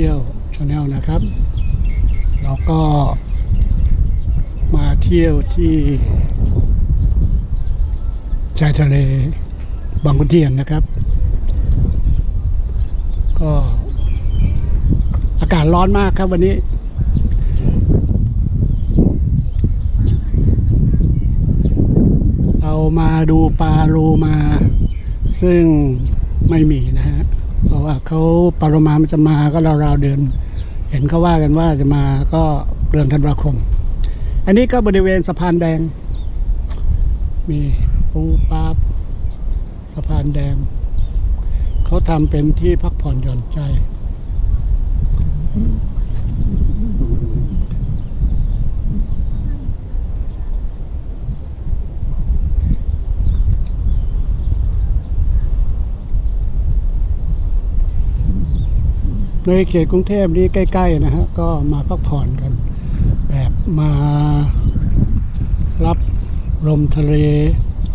เที่ยวชาแนลนะครับเราก็มาเที่ยวที่ชายทะเลบางขุนเทียนนะครับ ก็อากาศร้อนมากครับวันนี้ เรามาดูปลาโลมา ซึ่งไม่มีนะฮะ ราะว่าเขาปลาโลมามันจะมาก็ราวๆเดือน เห็นเขาว่ากันว่าจะมาก็เดือนธันวาคม อันนี้ก็บริเวณสะพานแดง มีปูปลาสะพานแดง เขาทำเป็นที่พักผ่อนหย่อนใจ ในเขตกรุงเทพนี่ใกล้ ๆ นะฮะก็มาพักผ่อนกัน แบบมารับลมทะเล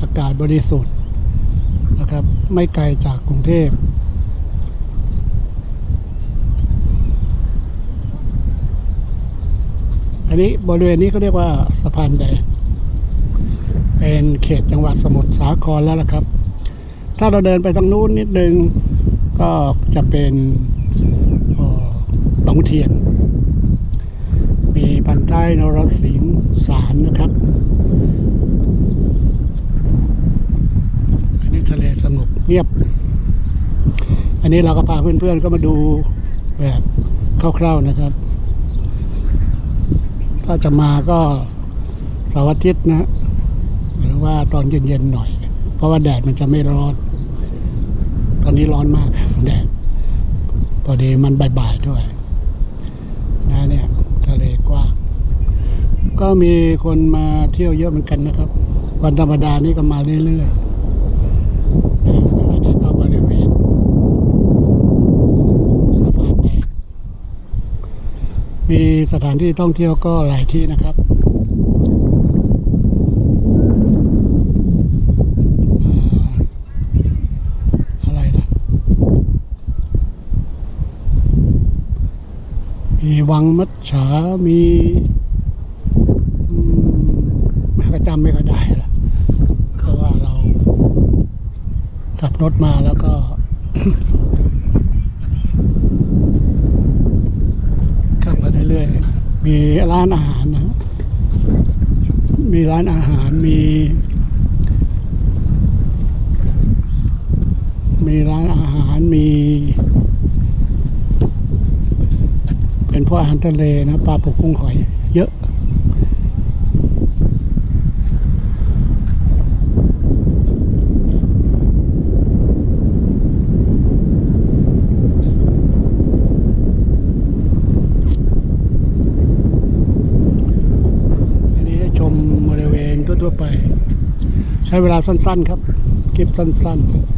อากาศบริสุทธิ์นะครับ ไม่ไกลจากกรุงเทพอันนี้บริเวณนี้เขาเรียกว่าสะพานแดงเป็นเขตจังหวัดสมุทรสาครแล้วล่ะครับ ถ้าเราเดินไปทางนู้นนิดนึงก็จะเป็น งเทียน มีพันท้ายนรสิงสารนะครับ อันนี้ทะเลสงบเงียบ อันนี้เราก็พาเพื่อนๆก็มาดูแบบคร่าวๆนะครับ ถ้าจะมาก็เสาร์อาทิตย์นะ หรือว่าตอนเย็นๆหน่อย เพราะว่าแดดมันจะไม่ร้อน ตอนนี้ร้อนมากแดดพอดีมันบ่ายๆด้วย นะเนี่ยทะเลกว้าง ก็มีคนมาเที่ยวเยอะเหมือนกันนะครับ วันธรรมดานี่ก็มาเรื่อยๆนอันนี้ก็บริเวณสะพานแดงมีสถานที่ท่องเที่ยวก็หลายที่นะครับอะไรนะมีวังมัดฉามี ก็จำไม่ค่อยได้ละเพราะว่าเราขับรถมาแล้วก็ ขับมาเรื่อยๆมีร้านอาหารนะ มีร้านอาหารมี มีร้านอาหารมี เป็นพวกอาหารทะเลนะปลาปกกุ้งหอย เยอะ อันนี้ให้ชมบริเวณ ทั่วไป ใช้เวลาสั้นๆครับ คลิปสั้นๆ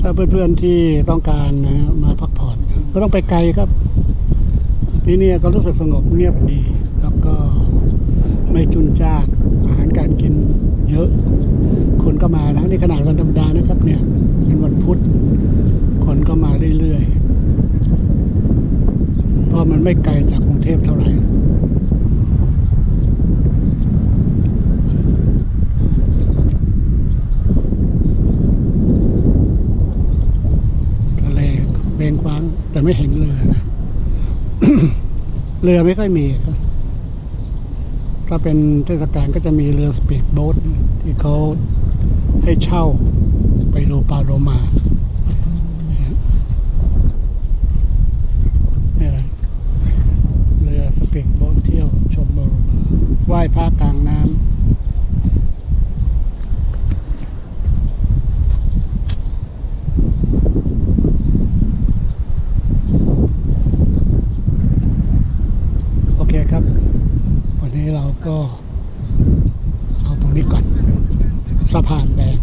ถ้าเพื่อนๆที่ต้องการนะมาพักผ่อนก็ต้องไปไกลครับที่นี่ก็รู้สึกสงบเงียบดี แล้วก็ไม่จุนจ้านอาหารการกินเยอะ คนก็มานะนี่ขนาดวันธรรมดานะครับเนี่ยเป็นวันพุธคนก็มาเรื่อยๆเพราะมันไม่ไกลจาก ทพเท่าไหร่ทะเลเบงกว้าง แต่ไม่เห็นเรือนะ เรือไม่ค่อยมีครับถ้าเป็นเทศกาลก็จะมีเรือสปีดโบ๊ทที่เขาให้เช่าไปโลปาโลมา ว้พระกลางน้ำโอเคครับวันนี้เราก็เอาตรงนี้ก่อนสะพานแดง